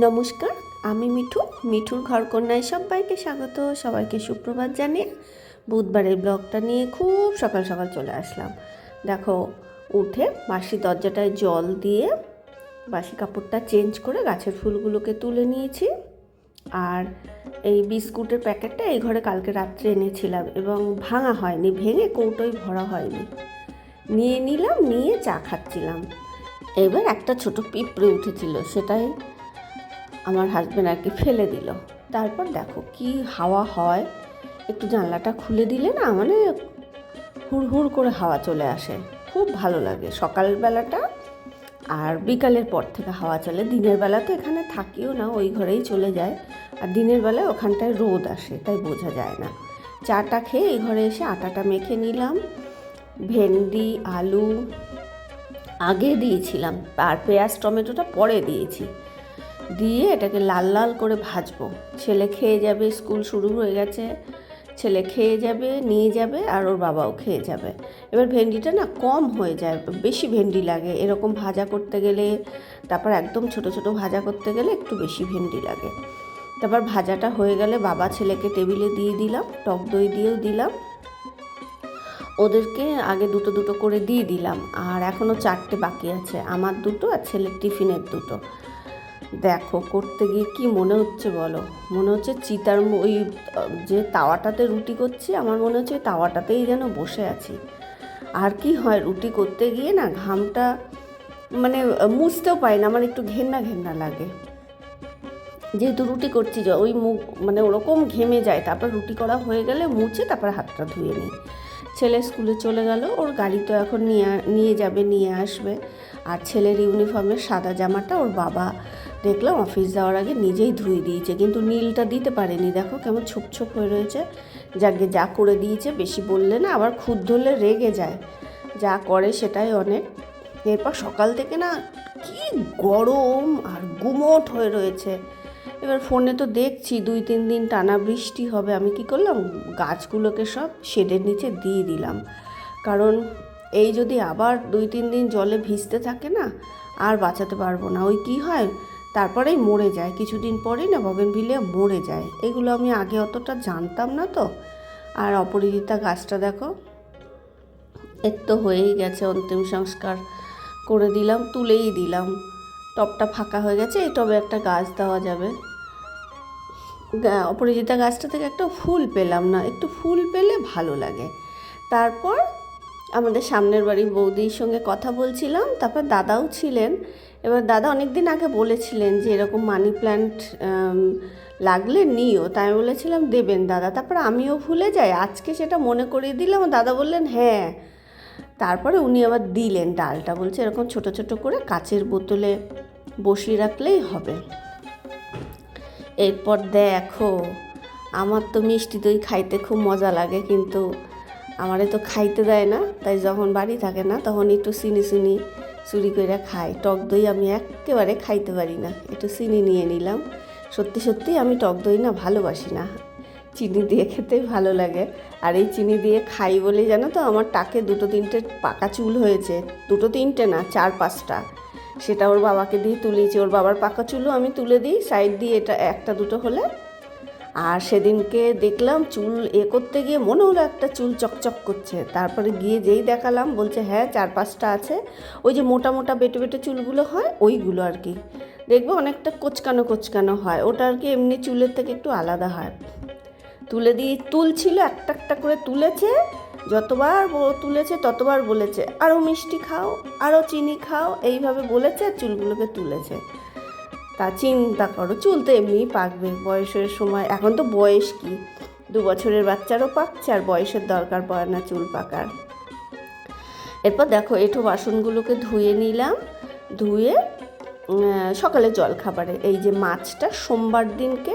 নমস্কার, আমি মিঠু। মিঠুর ঘরকন্যায় সবাইকে স্বাগত, সবাইকে সুপ্রভাত জানিয়ে বুধবারের ব্লগটা নিয়ে খুব সকাল সকাল চলে আসলাম। দেখো, উঠে বাসি দরজাটায় জল দিয়ে বাসি কাপড়টা চেঞ্জ করে গাছের ফুলগুলোকে তুলে নিয়েছি। আর এই বিস্কুটের প্যাকেটটা এই ঘরে কালকে রাত্রে এনেছিলাম এবং ভাঙা হয়নি, ভেঙে কৌটোয় ভরা হয়নি। নিয়ে নিলাম, নিয়ে চা খাচ্ছিলাম। এবার একটা ছোট পিঁপড়ে উঠেছিল, সেটাই আমার হাজব্যান্ড আর কি ফেলে দিল। তারপর দেখো কি হাওয়া হয়। একটু জানলাটা খুলে দিলে না মানে হুড় হুড় করে হাওয়া চলে আসে। খুব ভালো লাগে সকালবেলাটা আর বিকালের পর থেকে হাওয়া চলে। দিনের বেলা তো এখানে থাকিও না, ওই ঘরেই চলে যায়। আর দিনের বেলায় ওখানটায় রোদ আসে, তাই বোঝা যায় না। চাটা খেয়ে এই ঘরে এসে আটাটা মেখে নিলাম। ভেন্ডি, আলু আগে দিয়েছিলাম। আর পেঁয়াজ, টমেটোটা পরে দিয়েছি। দিয়ে এটাকে লাল লাল করে ভাজবো। ছেলে খেয়ে যাবে, স্কুল শুরু হয়ে গেছে। ছেলে খেয়ে যাবে, নিয়ে যাবে আর ওর বাবাও খেয়ে যাবে। এবার ভেন্ডিটা না কম হয়ে যায়, বেশি ভেন্ডি লাগে। এরকম ভাজা করতে গেলে, তারপর একদম ছোট ছোট ভাজা করতে গেলে একটু বেশি ভেন্ডি লাগে। তারপর ভাজাটা হয়ে গেলে বাবা ছেলেকে টেবিলে দিয়ে দিলাম, টক দই দিয়েও দিলাম। ওদেরকে আগে দুটো দুটো করে দিয়ে দিলাম। আর এখনও চারটে বাকি আছে, আমার দুটো আর ছেলের টিফিনের দুটো। দেখো, করতে গিয়ে কি মনে হচ্ছে বলো? মনে হচ্ছে চিতার ওই, যে তাওয়াটাতে রুটি করছি, আমার মনে হচ্ছে ওই তাওয়াটাতেই যেন বসে আছি। আর কি হয়, রুটি করতে গিয়ে না ঘামটা মানে মুছতেও পাই না, আমার একটু ঘেন্না ঘেন্না লাগে। যেহেতু রুটি করছি ওই মুখ মানে ওরকম ঘেমে যায়, তারপর রুটি করা হয়ে গেলে মুছে তারপর হাতটা ধুয়ে নিই। ছেলে স্কুলে চলে গেল, ওর গাড়ি তো এখন নিয়ে নিয়ে যাবে, নিয়ে আসবে। আর ছেলের ইউনিফর্মের সাদা জামাটা ওর বাবা দেখলাম অফিস যাওয়ার আগে নিজেই ধুয়ে দিয়েছে, কিন্তু নীলটা দিতে পারেনি। দেখো কেমন ছোপ ছোপ হয়ে রয়েছে। যাকে যা করে দিয়েছে, বেশি বললে না, আবার খুদ ধরলে রেগে যায়। যা করে সেটাই অনেক। এরপর সকাল থেকে না কি গরম আর গুমোট হয়ে রয়েছে। এবার ফোনে তো দেখছি, দুই তিন দিন টানা বৃষ্টি হবে। আমি কি করলাম? গাছগুলোকে সব শেডের নিচে দিয়ে দিলাম। কারণ এই যদি আবার দুই তিন দিন জলে ভিজতে থাকে না, আর বাঁচাতে পারব না। ওই কি হয়? তারপরেই মরে যায়। কিছুদিন পরেই না বগেনভিলিয়া মরে যায়। এগুলো আমি আগে অতটা জানতাম না তো। আর অপরাজিতা গাছটা দেখো এর তো হয়েই গেছে, অন্তিম সংস্কার করে দিলাম, তুলেই দিলাম। টবটা ফাঁকা হয়ে গেছে, এই টবে একটা গাছ দেওয়া যাবে। অপরাজিতা গাছটা থেকে একটা ফুল পেলাম না, একটু ফুল পেলে ভালো লাগে। তারপর আমাদের সামনের বাড়ির বৌদির সঙ্গে কথা বলছিলাম, তারপর দাদাও ছিলেন। এবার দাদা অনেক দিন আগে বলেছিলেন যে এরকম মানি প্ল্যান্ট লাগলে নিও। তাই আমি বলেছিলাম, দেবেন দাদা। তারপর আমিও ভুলে যাই। আজকে সেটা মনে করিয়ে দিলাম দাদা বললেন হ্যাঁ। তারপরে উনি আবার দিলেন ডালটা। বলছে, এরকম ছোট ছোট করে কাচের বোতলে বসিয়ে রাখলেই হবে। এরপর দেখো, আমার তো মিষ্টি দই খাইতে খুব মজা লাগে, কিন্তু আমারে তো খাইতে দেয় না। তাই যখন বাড়ি থাকে না, তখন একটু চিনি চিনি চুরি করে খাই। টক দই আমি একেবারে খাইতে পারি না। একটু চিনি নিয়ে নিলাম। সত্যি সত্যি আমি টক দই না ভালোবাসি না। চিনি দিয়ে খেতেই ভালো লাগে। আর এই চিনি দিয়ে খাই বলে জানো তো, আমার টাকে দুটো তিনটে পাকা চুল হয়েছে। দুটো তিনটে না, চার পাঁচটা। সেটা ওর বাবাকে দিয়ে তুলেছি। ওর বাবার পাকা চুলও আমি তুলে দিই। সাইড দিয়ে এটা একটা দুটো হলে আর সেদিনকে দেখলাম চুল এ করতে গিয়ে মনে হলো একটা চুল চকচক করছে। তারপরে গিয়ে যেই দেখালাম, বলছে হ্যাঁ চার পাঁচটা আছে। ওই যে মোটা মোটা বেটে বেটে চুলগুলো হয়, ওইগুলো আর কি। দেখবে অনেকটা কোচকানো কোচকানো হয়, ওটা আর কি এমনি চুলের থেকে একটু আলাদা হয়। তুলে দিয়ে, তুলছিল, একটা একটা করে তুলেছে, যতবার তুলেছে, ততবার বলেছে আরও মিষ্টি খাও আরও চিনি খাও। এইভাবে বলেছে চুলগুলোকে তুলেছে। তা চিন্তা করো, চুল তো এমনিই পাকবে। বয়সের সময়, এখন তো বয়স কি? দু বছরের বাচ্চারও পাকছে, আর বয়সের দরকার পড়ে না চুল পাকার। এরপর দেখো, এঁঠো বাসনগুলোকে ধুয়ে নিলাম। ধুয়ে সকালে জল খাবারে এই যে মাছটা সোমবার দিনকে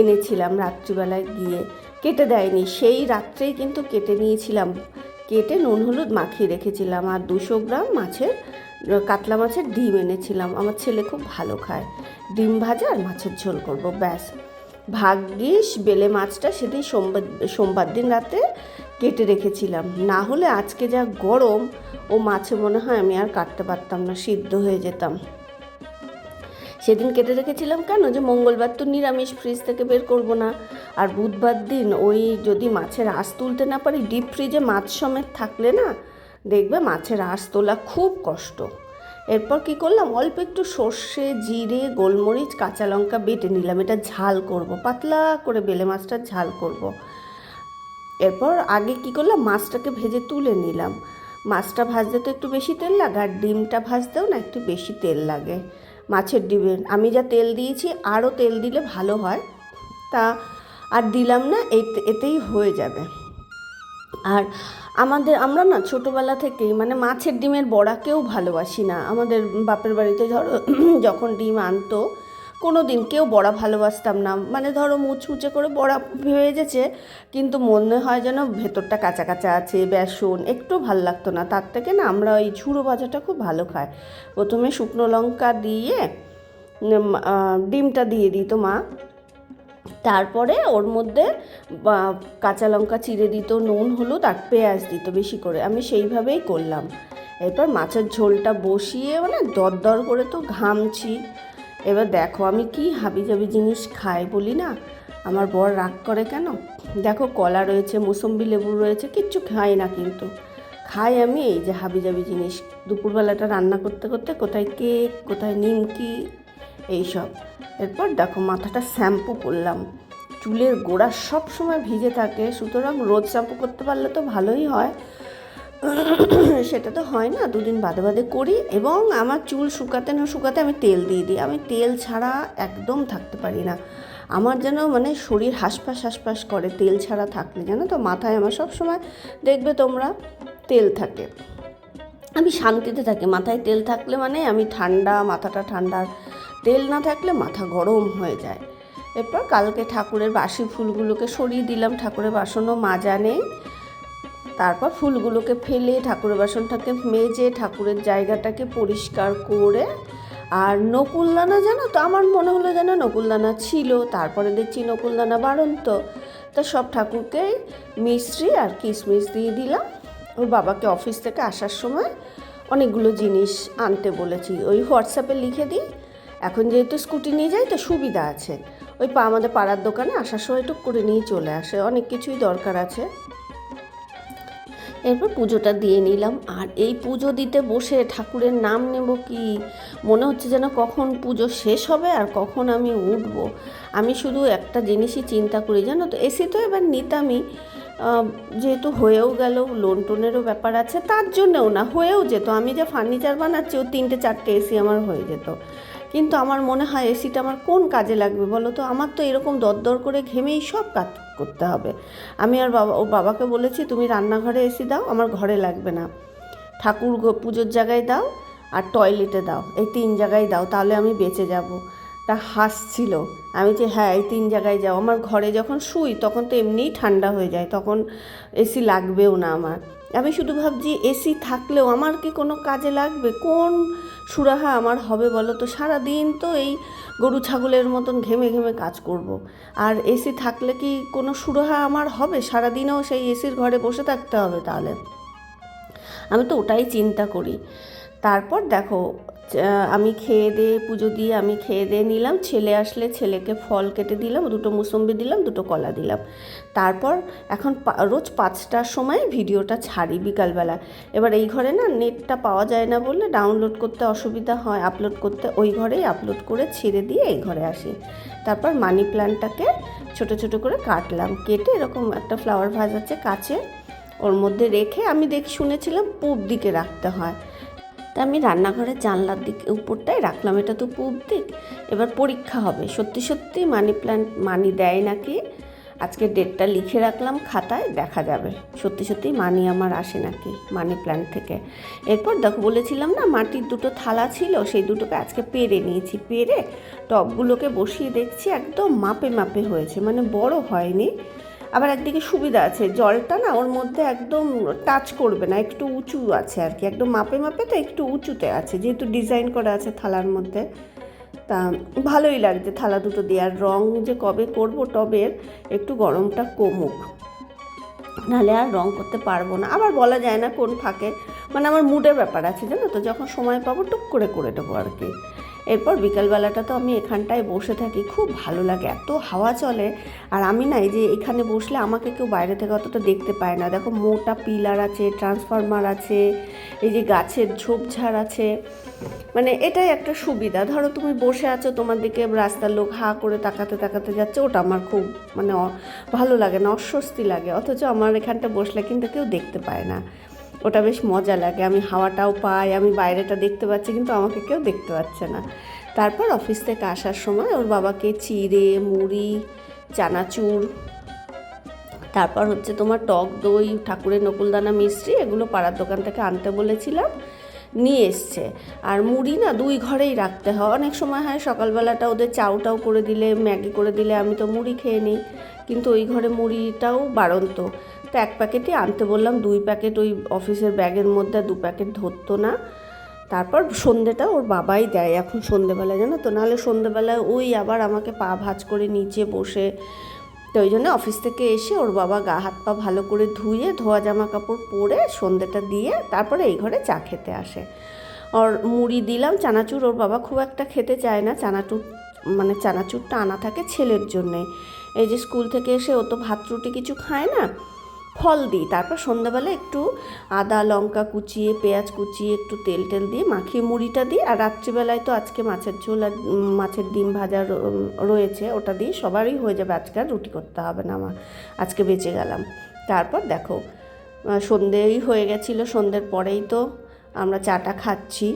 এনেছিলাম রাত্রিবেলায় গিয়ে। কেটে দেয়নি, সেই রাত্রেই কিন্তু কেটে নিয়েছিলাম। কেটে নুন, হলুদ মাখিয়ে রেখেছিলাম। আর দুশো গ্রাম মাছের কাতলা মাছের ডিম এনেছিলাম। আমার ছেলে খুব ভালো খায়। ডিম ভাজা আর মাছের ঝোল করব, ব্যাস। ভাগ্যিস বেলে মাছটা সেদিন সোমবার সোমবার দিন রাতে কেটে রেখেছিলাম। না হলে আজকে যা গরম, ও মাছে মনে হয় আমি আর কাটতে পারতাম না, সিদ্ধ হয়ে যেতাম। সেদিন কেটে রেখেছিলাম কেন যে মঙ্গলবার তো নিরামিষ, ফ্রিজ থেকে বের করব না। আর বুধবার দিন ওই যদি মাছের আঁশ তুলতে না পারি, ডিপ ফ্রিজে মাছ সমেত থাকলে না দেখবে মাছের আঁশ তোলা খুব কষ্ট। এরপর কি করলাম? অল্প একটু সর্ষে, জিরে, গোলমরিচ, কাঁচা লঙ্কা বেটে নিলাম। এটা ঝাল করব, পাতলা করে বেলে মাছটা ঝাল করব। এরপর আগে কি করলাম? মাছটাকে ভেজে তুলে নিলাম। মাছটা ভাজতে তো একটু বেশি তেল লাগে, আর ডিমটা ভাজতেও না একটু বেশি তেল লাগে। মাছের ডিমের, আমি যা তেল দিয়েছি, আরও তেল দিলে ভালো হয়। তা আর দিলাম না, এতে- এতেই হয়ে যাবে। আর আমাদের, আমরা না ছোটোবেলা থেকেই মানে মাছের ডিমের বড়া কেউ ভালোবাসি না। আমাদের বাপের বাড়িতে ধরো যখন ডিম আনতো কোনো দিন কেউ বড়া ভালোবাসতাম না। মানে ধরো মুচমুচে করে বড়া ভেজেছে, কিন্তু মনে হয় যেন ভেতরটা কাঁচা কাঁচা আছে, বেসন, একটু ভালো লাগতো না। তার থেকে না আমরা ওই ঝুড়ো ভাজাটা খুব ভালো খাই। প্রথমে শুকনো লঙ্কা দিয়ে ডিমটা দিয়ে দিত মা। তারপরে ওর মধ্যে কাঁচা লঙ্কা চিড়ে দিত, নুন, হলুদ আর পেঁয়াজ দিত বেশি করে। আমি সেইভাবেই করলাম। এরপর মাছের ঝোলটা বসিয়ে মানে দরদর করে তো ঘামছি। এবার দেখো আমি কি হাবিজাবি জিনিস খাই বলি না? আমার বর রাগ করে কেন? দেখো কলা রয়েছে, মুসম্বি লেবু রয়েছে, কিচ্ছু খাই না কিন্তু। খাই আমি এই যে হাবিজাবি জিনিস। দুপুরবেলাটা রান্না করতে করতে কোথায় কেক, কোথায় নিমকি এইসব। এরপর দেখো মাথাটা শ্যাম্পু করলাম। চুলের গোড়া সব সময় ভিজে থাকে, সুতরাং রোজ শ্যাম্পু করতে পারলে তো ভালোই হয়। সেটা তো হয় না, দুদিন বাদে বাদে করি এবং আমার চুল শুকাতে না শুকাতে আমি তেল দিয়ে দিই। আমি তেল ছাড়া একদম থাকতে পারি না। আমার যেন মানে শরীর হাসপাস হাসপাস করে, তেল ছাড়া থাকলে। জানো তো, মাথায় আমার সব সময় দেখবে তোমরা, তেল থাকে। আমি শান্তিতে থাকি। মাথায় তেল থাকলে মানে আমি ঠান্ডা, মাথাটা ঠান্ডা তেল না থাকলে মাথা গরম হয়ে যায়। এরপর কালকে ঠাকুরের বাসি ফুলগুলোকে সরিয়ে দিলাম, ঠাকুরের বাসনও মাজা নেই। তারপর ফুলগুলোকে ফেলে ঠাকুরের বাসনটাকে মেজে ঠাকুরের জায়গাটাকে পরিষ্কার করে, আর নকুলদানা জানো তো, আমার মনে হলো যেন নকুলদানা ছিল, তারপরে দেখছি নকুলদানা বাড়ন্ত। তা সব ঠাকুরকে মিশ্রি আর কিশমিশ দিয়ে দিলাম। ওর বাবাকে অফিস থেকে আসার সময় অনেকগুলো জিনিস আনতে বলেছি, ওই হোয়াটসঅ্যাপে লিখে দিই। এখন যেহেতু স্কুটি নিয়ে যাই, তো সুবিধা আছে। ওই পা আমাদের পাড়ার দোকানে আসার সময় টুক করে নিয়ে চলে আসে, অনেক কিছুই দরকার আছে। এরপর পুজোটা দিয়ে নিলাম, আর এই পুজো দিতে বসে ঠাকুরের নাম নেব কি? মনে হচ্ছে যেন কখন পুজো শেষ হবে আর কখন আমি উঠব। আমি শুধু একটা জিনিসই চিন্তা করি, জানো তো? এসি তো এবার নিতামই। যেহেতু হয়েও গেল লোন টোনেরও ব্যাপার আছে, তার জন্যও না, হয়েও যেত। আমি যে ফার্নিচার বানাচ্ছি, ও তিনটে, চারটে এসি আমার হয়ে যেত। কিন্তু আমার মনে হয় এসিটা আমার কোন কাজে লাগবে বলো তো? আমার তো এরকম দরদর করে ঘেমেই সব কাজ করতে হবে। আমি আর বাবা ও বাবাকে বলেছি, তুমি রান্নাঘরে এসি দাও, আমার ঘরে লাগবে না। ঠাকুর পুজোর জায়গায় দাও আর টয়লেটে দাও। এই তিন জায়গায় দাও, তাহলে আমি বেঁচে যাব। তা হাসছিল। আমি যে হ্যাঁ এই তিন জায়গায় যাও। আমার ঘরে যখন শুই, তখন তো এমনিই ঠান্ডা হয়ে যায়, তখন এসি লাগবেও না আমার। আমি শুধু ভাবছি এসি থাকলেও আমার কি কোনো কাজে লাগবে? কোন সুরাহা আমার হবে বলো তো? সারাদিন তো এই গরু ছাগলের মতন ঘেমে ঘেমে কাজ করব। আর এসি থাকলে কি কোনো সুরাহা আমার হবে? সারাদিনও সেই এসির ঘরে বসে থাকতে হবে তাহলে। আমি তো ওটাই চিন্তা করি। তারপর দেখো আমি খেয়ে দিয়ে পুজো দিয়ে আমি খেয়ে দিয়ে নিলাম। ছেলে আসলে ছেলেকে ফল কেটে দিলাম, দুটো মুসম্বি দিলাম, দুটো কলা দিলাম। তারপর এখন রোজ পাঁচটার সময় ভিডিওটা ছাড়ি বিকালবেলা। এবার এই ঘরে না নেটটা পাওয়া যায় না বললে ডাউনলোড করতে অসুবিধা হয়। আপলোড করতে ওই ঘরেই আপলোড করে ছেড়ে দিয়ে এই ঘরে আসি। তারপর মানি প্ল্যান্টটাকে ছোট ছোট করে কাটলাম। কেটে এরকম একটা ফ্লাওয়ার ভাজ আছে কাছে। ওর মধ্যে রেখে আমি দেখ শুনেছিলাম পূব দিকে রাখতে হয়। তা আমি রান্নাঘরের জানলার দিকে উপরটাই রাখলাম। এটা তো পূব দিক। এবার পরীক্ষা হবে। সত্যি সত্যি মানি প্ল্যান্ট মানি দেয় নাকি? আজকে ডেটটা লিখে রাখলাম খাতায়, দেখা যাবে। সত্যি সত্যি মানি আমার আসে নাকি মানি প্ল্যান্ট থেকে? এরপর দেখো, বলেছিলাম না, মাটির দুটো থালা ছিল, সেই দুটোকে আজকে পেরে নিয়েছি। পেরে টবগুলোকে বসিয়ে দেখছি, একদম মাপে মাপে হয়েছে। মানে বড় হয়নি। আবার একদিকে সুবিধা আছে, জলটা না ওর মধ্যে একদম টাচ করবে না, একটু উঁচু আছে আর কি, একদম মাপে মাপে তো একটু উঁচুতে আছে, যেহেতু ডিজাইন করা আছে থালার মধ্যে। তা ভালোই লাগছে থালা দুটো দিয়ে, আর রং যে কবে করব টবের একটু গরমটা কমুক। নাহলে আর রং করতে পারব না, আবার বলা যায় না কোন ফাঁকে মানে আমার মুডের ব্যাপার আছে জানো তো, যখন সময় পাবো টুক করে করে দেবো আর কি। এরপর বিকালবেলাটা তো আমি এখানটায় বসে থাকি, খুব ভালো লাগে, এত হাওয়া চলে। আর আমি না এই যে এখানে বসলে আমাকে কেউ বাইরে থেকে অতটা দেখতে পায় না। দেখো মোটা পিলার আছে, ট্রান্সফরমার আছে, এই যে গাছের ঝোপঝাড় আছে। মানে এটাই একটা সুবিধা। ধরো তুমি বসে আছো, তোমার দিকে রাস্তার লোক হা করে তাকাতে তাকাতে যাচ্ছে, ওটা আমার খুব মানে ভালো লাগে না, অস্বস্তি লাগে। অথচ আমার এখানটা বসলে কিন্তু কেউ দেখতে পায় না। ওটা বেশ মজা লাগে। আমি হাওয়াটাও পাই, আমি বাইরেটা দেখতে পাচ্ছি, কিন্তু আমাকে কেউ দেখতে পাচ্ছে না। তারপর অফিস থেকে আসার সময় ওর বাবাকে চিড়ে, মুড়ি, চানাচুর, তারপর হচ্ছে তোমার টক দই, ঠাকুরের নকুলদানা মিষ্টি, এগুলো পাড়ার দোকান থেকে আনতে বলেছিলাম, নিয়ে এসছে। আর মুড়ি না দুই ঘরেই রাখতে হয়। অনেক সময় হয় সকালবেলাটা ওদের চাউটাও করে দিলে, ম্যাগি করে দিলে আমি তো মুড়ি খেয়ে নিই। কিন্তু ওই ঘরে মুড়িটাও বাড়ন্ত। তো এক প্যাকেটই আনতে বললাম, দুই প্যাকেট ওই অফিসের ব্যাগের মধ্যে, দু প্যাকেট ধরতো না। তারপর সন্ধেটা ওর বাবাই দেয়, এখন সন্ধেবেলায় জানো তো? নাহলে সন্ধেবেলায় ওই আবার আমাকে পা ভাজ করে নিচে বসে, তো ওই জন্য অফিস থেকে এসে ওর বাবা গা হাত পা ভালো করে ধুয়ে, ধোয়া জামা কাপড় পরে সন্ধেটা দিয়ে তারপরে এই ঘরে চা খেতে আসে। ওর মুড়ি দিলাম, চানাচুর ওর বাবা খুব একটা খেতে চায় না, চানাচুর মানে চানাচুরটা আনা থাকে ছেলের জন্যে। এই যে স্কুল থেকে এসে ও তো ভাত রুটি কিছু খায় না ফল দিই। তারপর সন্ধ্যাবেলা একটু আদা লঙ্কা কুচিয়ে পেঁয়াজ কুচিয়ে একটু তেল টেল দিয়ে মাখিয়ে মুড়িটা দিই। আর রাত্রিবেলায় তো আজকে মাছের ঝোল আর মাছের ডিম ভাজা রয়েছে ওটা দিয়ে সবারই হয়ে যাবে। আজকে আর রুটি করতে হবে না আমার। আজকে বেঁচে গেলাম। তারপর দেখো আহ, সন্ধেই হয়ে গেছিল সন্ধ্যের পরেই তো আমরা চাটা খাচ্ছি।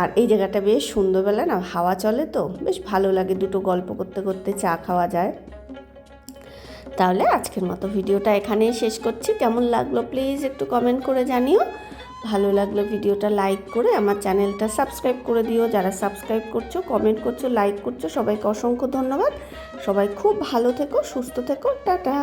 আর এই জায়গাটা বেশ সন্ধ্যেবেলা না হাওয়া চলে তো বেশ ভালো লাগে দুটো গল্প করতে করতে চা খাওয়া যায়। তাহলে আজকের মতো ভিডিওটা এখানেই শেষ করছি। কেমন লাগল প্লিজ একটু কমেন্ট করে জানিও। ভালো লাগল ভিডিওটা লাইক করে আমার চ্যানেলটা সাবস্ক্রাইব করে দিও। যারা সাবস্ক্রাইব করছ কমেন্ট করছ লাইক করছ, সবাইকে অসংখ্য ধন্যবাদ। সবাই খুব ভালো থেকো, সুস্থ থেকো, টাটা।